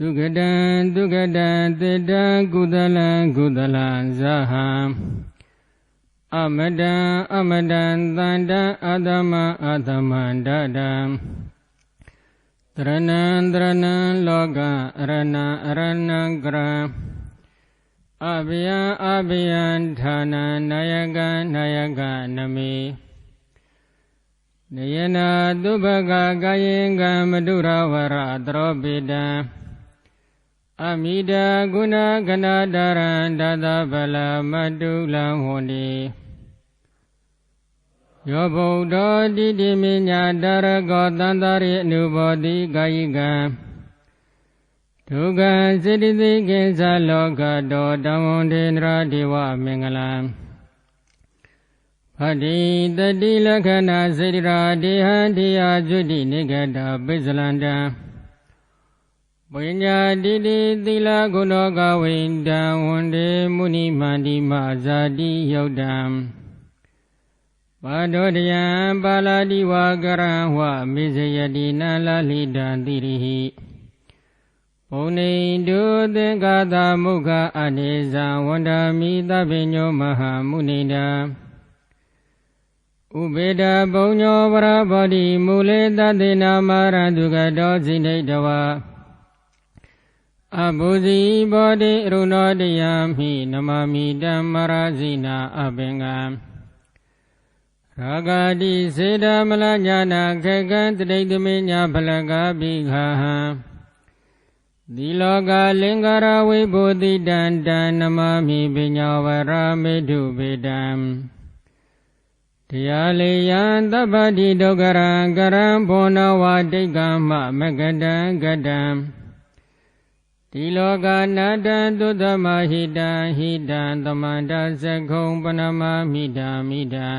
က္ကတံဒုက္ကတံတေတံကုသလံကုသလံဇဟံအမတံအမတံတန္တံအသမံအသမံဒတံတရဏံတရဏံလောကရဏံအရဏံကရံအဘယံအဘယံဌာနံနာယကံနာယကနမေနယနာသုဘဂကာယေကံမတုရဝရသရောပိတံ အမိတာဂုဏကနာတရံတသဗလမတုလံဟောတိယောဗုဒ္ဓတိတိမိညာတရကောတန္တရိအနုဘောတိကာယိကံဒုက္ခစေတသိကိသလောကတောတံဝန္တေန္ဒရာဒေဝမင်္ဂလံဖတိတတိလက္ခဏာစေတရာဒေဟံတေယကျွတိနိဂတပိစလန္တံ ပညာတိတိသီလဂုဏောကဝိတံဝန္တေမုနိမန္တိမဇာတိယုတ်တံပါတောတယံပါလာတိဝါကရံဝမေဇယတိနာလလိတံတိရိဟိဘုံနေတုသင်္ကာသမုခအနေဇံဝန္ဒာမိသဗ္ဗညောမဟာမုနိတံဥပေဒဘုံညောပရဘောတိမူလေတသေနာမရတုကတောစိနေတဝ အဘုဇီဘောတိအရုဏောတယံမိနမမိတံမရဇိနာအပင်ကံရာဂာတိစေတမလညာနာခေကံတတိတမေညာဖလကပိခာဟံသီလောကလင်္ကာရဝိဘုတိတံတံနမမိပညာဝရမေတုပေတံတရားလေယံသဗ္ဗတိဒုက္ခရံကရံဘောနဝတိတ်ကမ္မမကတံကတံ ဒီလောကနာတံသုတမဟိတံဟိတံသမန္တသကုံပနမမိတံမိတံ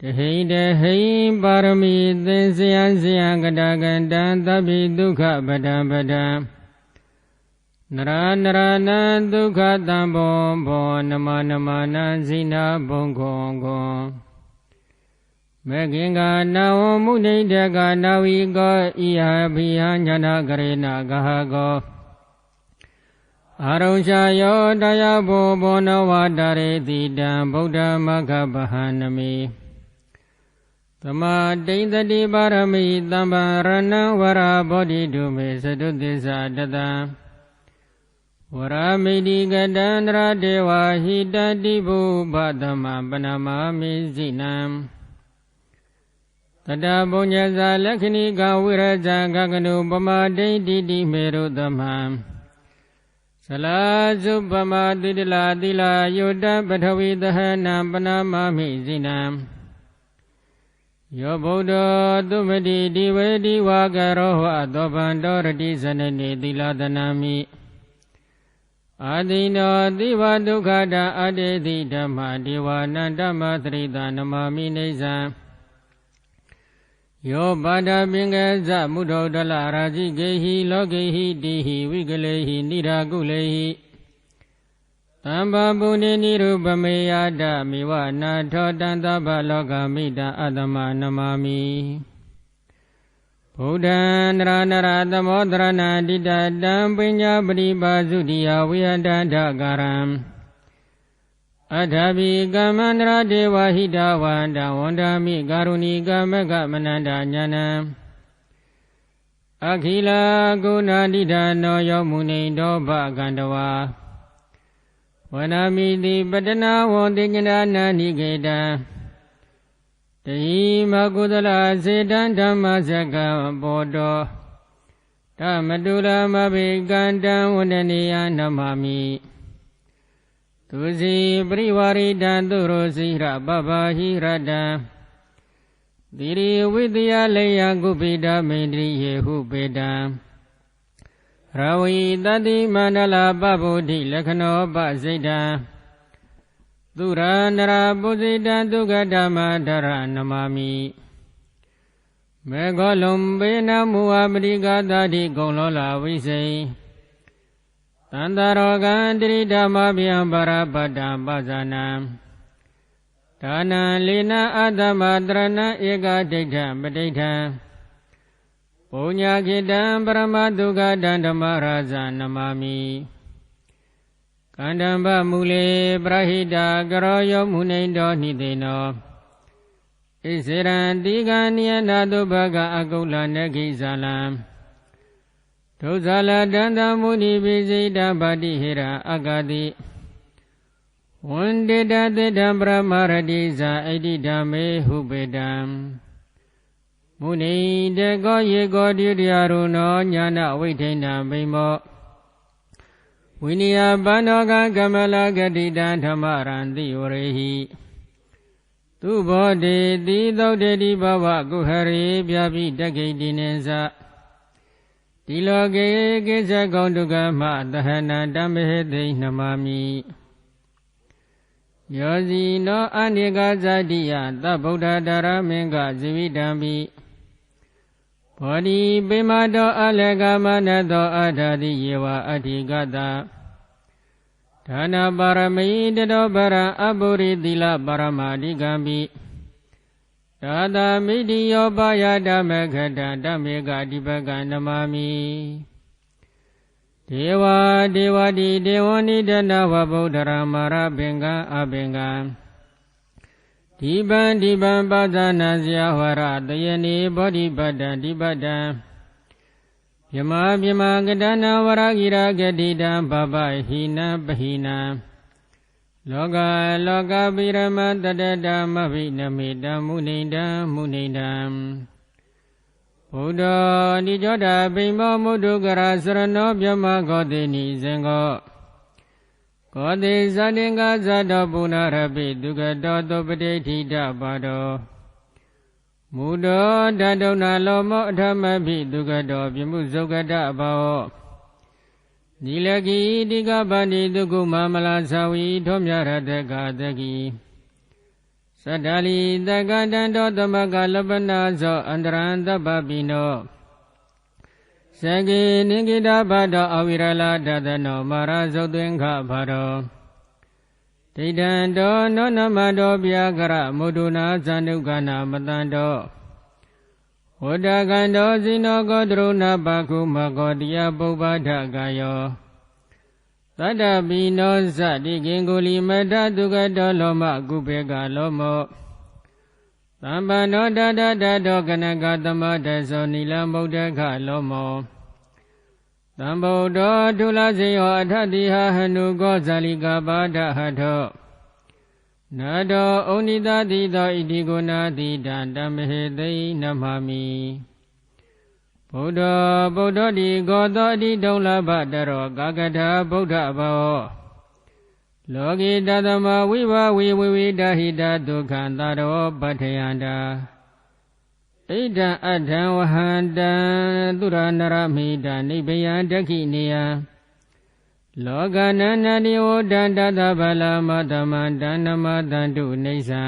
တဟိတဟိပါရမီသင်္စယံစယံကတကံတံသဗ္ဗိဒုက္ခပဒံပဒံနရနရနံဒုက္ခတံဘောဘောနမနမနံဇိနာဘုံခောခော မေခင်ကနာဝမုနိတကနာဝီကောဣဟဘိယညာနာကရေနာဂဟကောအာရုံရှာယောတရားဘောဘောနဝတရေတိတံဗုဒ္ဓမဂ္ဂဗဟနမိသမာတိန်တတိပါရမိတမ္ပါရဏံဝရဘောဓိတုမေသတုသစ္စာတတံဝရမိတိကတန္တရဒေဝဟိတတိဘုဘသမပနမမိစိနံ တတဘုံညဇာလက္ခဏိကဝိရဇာကကနုပမဒိဋ္ဌိတိမေရုသမံသလာစုပမတိတလာတိလာယုတပထဝီသဟနံပနမမိစိနံယောဗုဒ္ဓသုမတိဒီဝေဒီဝါကရောဟအတောပံတောရတိဇနနေသီလသနာမိအာတိနောသီဝဒုက္ခတာအတေတိဓမ္မဒေဝနန္တမသရိတာနမမိနေဇံ ယောပါဒပင်ကဇမုဒ္ဒောတလရာဇိကေဟိလောကေဟိတိဟိဝိကလေဟိနိရာကုလေဟိတမ္ပပုဏ္ဏနိရုပမေယတမိဝနာထောတံသဗ္ဗလောကမိတအတ္တမနမမိဗုဒ္ဓံနရနရသမောတရဏတိတတံပညာပရိပါစုတိယဝိဟတန္တကာရံ အထာဘိကမ္မန္တရဒေဝဟိတဝန္တဝန္ဒာမိကာရုဏီကမကမနန္တညာနံအခိလာကုဏတိဌာနောယောမုနိတောဘကန္တဝါဝနာမိတိပတနာဝံတိညနာနာနိကေတံတဟိမကုသလစေတံဓမ္မစကံဘောတောဓမ္မတုလမဘိကန္တံဝန္ဒနေယနမမိ သူစီပရိဝါရိတံသူရောစိရပပဟိရတံသီရိဝိတယလေယကုပိဒမေန္ဒိယေဟုပေတံရဝိတတိမန္တလာပဗုဒ္ဓိလက္ခဏောပစိတ်တံသူရနရပုစိတံဒုက္ခဓမ္မဒရနမမိမေဃလုံပေနမူအပရိကတာတိကုံလောလာဝိစိ တန္တရောကံတရိဓမ္မဗျံပါရပတ္တပဇာနံဒါနံလေနအတ္တမတရဏဧကဒိဋ္ဌပဋိဋ္ဌံပုညခိတံပရမတုကတံဓမ္မရာဇနမမိကန္တံဗမူလေပရဟိတကရောယောမုနိတောနိသေနောဣစေရံတိကနိယနာတုဘကအကုလနခိဇာလံ ဒုဇာလတန္တမုနိပိစိတဗတိဟိရအဂတိဝန္တေတသေတံပရမရတိဇာဣတိဓမ္မေဟုပေတံမုနိတကောယေကောတိတရာရုနောညာနာဝိထိဏမိမောဝိနည်းပန္နောကကမလဂတိတံဓမ္မရံတိဝရေဟိသူဘောတေတိသုတ်တေတိဘဝကုဟရေပြပိတက္ခိတိနေသ ဒီလောကေကိစ္စကောဒုက္ခမသဟနတမဟေသိနမမိယောဇီနောအနိကဇတိယသဗုဒ္ဓတာရမင်္ဂဇိဝိတံပိဘောဓိပိမတောအလကမနတောအထာတိယေဝအဋ္ဌိကတဒါနပါရမိတတောပရံအပုရိသီလပါရမအဓိကံပိ သာသာမိတိယောပါယဓမ္မခတဓမ္မေကအဓိပကနမမိဒေဝဒေဝတိဒေဝနိတနဝဗုဒ္ဓရမရပင်ကံအပင်ကံဒီပံဒီပံပါဇာနာဇယဝရတယနေဘောဓိပတ္တဒီပတ္တံယမပြမကတနာဝရဂိရာဂတိတံဘဘဟိနပဟိနံ လောကလောကပိရမတတတမဘိနမိတမုနိတံမုနိတံဘုဒ္ဓနိကြောတာပိမောမုဒုကရာစရဏောပြမဂောတိနိဇင်္ဂောကောတိဇတင်္ဂဇတောပုဏ္ဏရပိဒုက္ကတောသုပတိဋ္ဌိတပါတောမုတောဓတုဏလောမောအထမပိဒုက္ကတောပြမှုဇုက္ကတဘော ဒီလကိတိကပန္တိဒုက္ခမမလာသဝီထောမြရတကတကိသတ္တလီတကတံတောသမကလပနာဇောအန္တရံတပပိနောသကေနိကိတာဘတောအဝိရလတသနောမာရဇုတ်သွင်္ခဘာရောဒိဋ္ဌံတောနောနမတောပြာကရမုဒုနာဇန္ဒုကနာမတံတော ဝတ္တကံတောဇိနောကောတရုဏပကုမကောတိယပုပ္ပဒကာယောသတ္တပိနောဇတိကင်ကိုလီမတတုကတောလောမကုပေကလောမောသမ္ပန္နောတတတတောကနကသမတသောနိလမုဒ္ဒခလောမောသံဗုဒ္ဓဒုလစေယောအထတိဟဟနုကောဇာလိကပါဒဟထော နတောဩနိတတိသောဣတိကုဏတိတံတမဟေသိနမမိဗုဒ္ဓဗုဒ္ဓတိကောသောအတိတုံလဘတရောကာကထာဗုဒ္ဓဘောလောကိတသမဝိဘဝေဝိဝိတဟိတဒုက္ခံတရောပဋ္ဌယန္တာဣဒံအထံဝဟန္တံသူရနရမိတနိဗ္ဗယံဒက္ခိနေယ လောကနန္တိဝဒန္တသဗလမတမန္တနမတန္တုနေသံ